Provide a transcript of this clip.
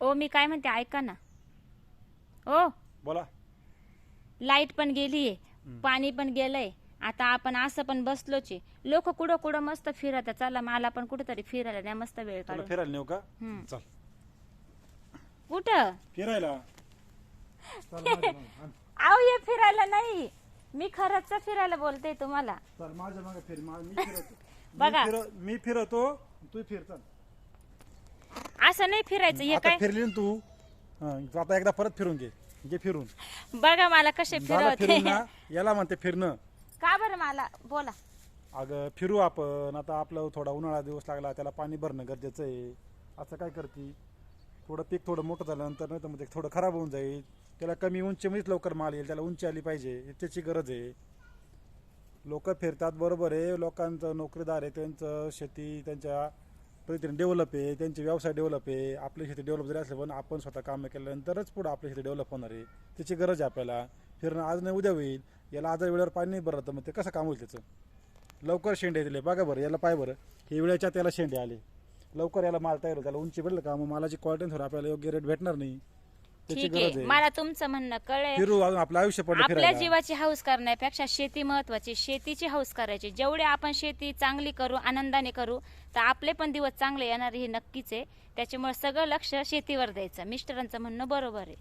ओ मी काय म्हणते ऐका ना. ओ. बोला. लाइट पण गेलीये. पाणी पण गेलंय. आता आपण असं पण बसलोच. लोक कुठं कुठं मस्त फिरत आहे. चला मला पण कुठेतरी फिरायला नाही मस्त वेळ तुला काढून. फिरायला नेऊ का? हम्म. चल. कुठं? फिरायला. चल माझ्या मागं. आण. आव ये फिरायला नाही. मी खरंच फिरायला बोलते तुम्हाला. चल माझ्या मागे फिर. मा- मी फिरतो बघा. मी फिर- मी फिरतो तू फिर चल. असं नाही फिरायचं हे आता काय? फिरली ना तू. हं, आता एकदा परत फिरून घे. घे फिरून. बघा मला कसे झालं फिरून ना याला म्हणते फिरणं. का बरं मला? बोला. अगं फिरू आपण. आता आपलं थोडा उन्हाळा दिवस लागला त्याला पाणी भरणं गरजेचं आहे. असं काय करते? थोडं पीक थोडं मोठं झाल्यानंतर नाही तर मग ते थोडं खराब होऊन जाईल. त्याला कमी उंचीमध्येच लवकर माल येईल त्याला उंची आली पाहिजे. त्याची गरज आहे. लोक फिरतात बरोबर आहे. लोकांचं नोकरीदार आहे त्यांचं शेती त्यांच्या पद्धतीने डेव्हलप आहे त्यांचे व्यवसाय डेव्हलप आहे आपली शेती डेव्हलप जरी असले पण आपण स्वतः काम केल्यानंतरच पुढं आपली शेती डेव्हलप होणार आहे. त्याची गरज आहे आपल्याला. फिरणं आज नाही उद्या होईल. याला आज वेळेवर पाणी नाही भरलं तर मग ते कसं काम होईल त्याचं? लवकर शेंडे दिले. बघा बरं याला पाय बरं. हे वेळेच्या त्याला शेंडे आले. लवकर याला माल तयार होईल त्याला उंची भेटलं का? मग मालाची क्वालिटी थोडं आपल्याला योग्य रेट भेटणार नाही. त्याची ठीक गरज आहे. आहे मला तुमचं म्हणणं कळेल. फिरू अजून आपलं आयुष्य पडलं आपल्या फिरायला. जीवाची हौस करण्यापेक्षा शेती महत्वाची. शेतीची हौस करायची. जेवढे आपण शेती चांगली करू आनंदाने करू तर आपले पण दिवस चांगले येणार हे नक्कीच आहे. त्याच्यामुळे सगळं लक्ष शेतीवर द्यायचं. मिस्टरांचं म्हणणं बरोबर आहे.